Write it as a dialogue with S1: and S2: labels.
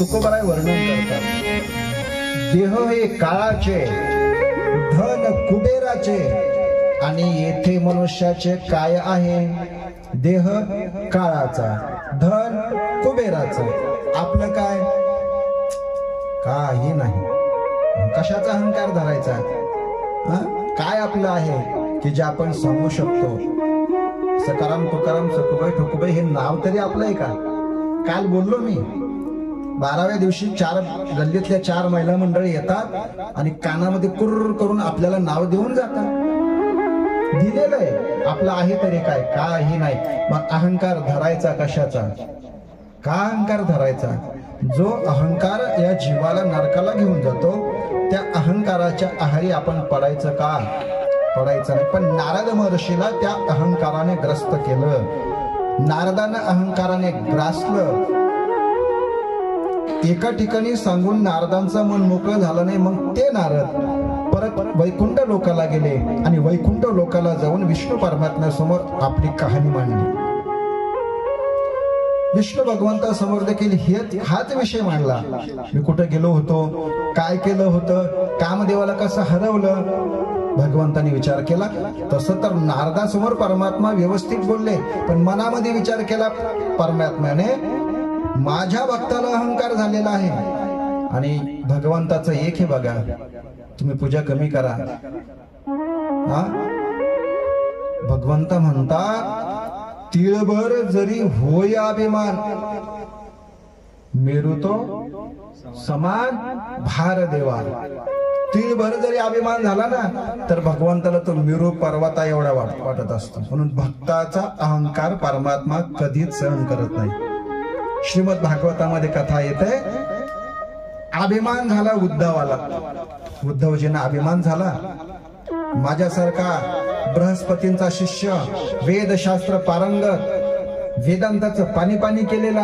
S1: वर्णन करतात. देह हे काळाचे धन कुबेराचे आणि येथे मनुष्याचे काय आहे? देह काळाचा धन कुबेराचा. आपलं काय? काही नाही. कशाचा अहंकार धरायचा? हा? काय आपलं आहे की जे आपण सांगू शकतो? सकाराम तुकाराम सकुबाई ठोकुबाई हे नाव तरी आपलं आहे का? काल बोललो मी. बाराव्या दिवशी चार गल्लीतल्या चार महिला मंडळी येतात आणि कानामध्ये कुर्र करून आपल्याला नाव देऊन जातात. दिलेलं आहे. आपलं आहे तरी काय? काही नाही. मग अहंकार धरायचा कशाचा? का अहंकार धरायचा? जो अहंकार या जीवाला नरकाला घेऊन जातो त्या अहंकाराच्या आहारी आपण पडायचं का? पडायचं नाही. पण नारद महर्षीला त्या अहंकाराने ग्रस्त केलं. नारदानं अहंकाराने ग्रासलं. एका ठिकाणी सांगून नारदांचं मन मोकळं झालं नाही मग ते नारद परत वैकुंठ लोकाला गेले आणि वैकुंठ लोकाला जाऊन विष्णू परमात्म्यासमोर आपली कहाणी मांडली. विष्णू भगवंतासमोर देखील हेच हाच विषय मांडला. मी कुठं गेलो होतो? काय केलं होतं? कामदेवाला कसं हरवलं? भगवंताने विचार केला. तसं तर नारदासमोर परमात्मा व्यवस्थित बोलले पण मनामध्ये विचार केला परमात्म्याने माझ्या भक्ताला अहंकार झालेला आहे. आणि भगवंताचं एक हे बघा. तुम्ही पूजा कमी करा. हा? भगवंत म्हणतात तिळभर जरी होय अभिमान मेरू तो समान भार देवा. तिळभर जरी अभिमान झाला ना तर भगवंताला तो मेरू पर्वता एवढा वाट वाटत असतो. म्हणून भक्ताचा अहंकार परमात्मा कधीच सहन करत नाही. श्रीमद भागवतामध्ये कथा येते. अभिमान झाला उद्धवाला. उद्धवजींना अभिमान झाला. माझ्यासारखा बृहस्पतींचा शिष्य वेदशास्त्र पारंगत वेदांताचं पाणी पाणी केलेला